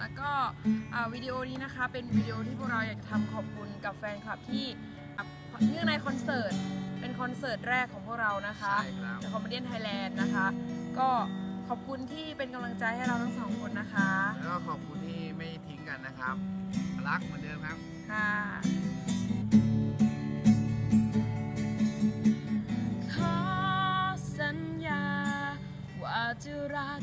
แล้วก็อ่าวิดีโอนี้นะคะ เป็นวิดีโอที่พวกเราอยากจะทำขอบคุณกับแฟนคลับที่อะเนื่องในคอนเสิร์ต เป็นคอนเสิร์ตแรกของพวกเรานะคะใช่ครับ The Comedian Thailand นะคะ ก็ขอบคุณที่เป็นกำลังใจให้เราทั้งสองคนนะคะ แล้วก็ขอบคุณที่ไม่ทิ้งกันนะครับ รักเหมือนเดิมครับ ค่ะขอสัญญาว่าจะรัก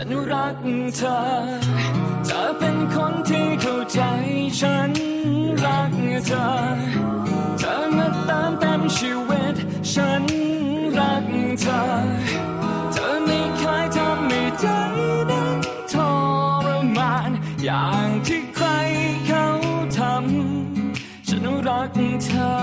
ฉันรักเธอ เธอเป็นคนที่เข้าใจฉันรักเธอ เธอมาตามเต็มชีวิต ฉันรักเธอ เธอไม่เคยทำให้ใจนั้นทรมาน อย่างที่ใครเขาทำ ฉันรักเธอ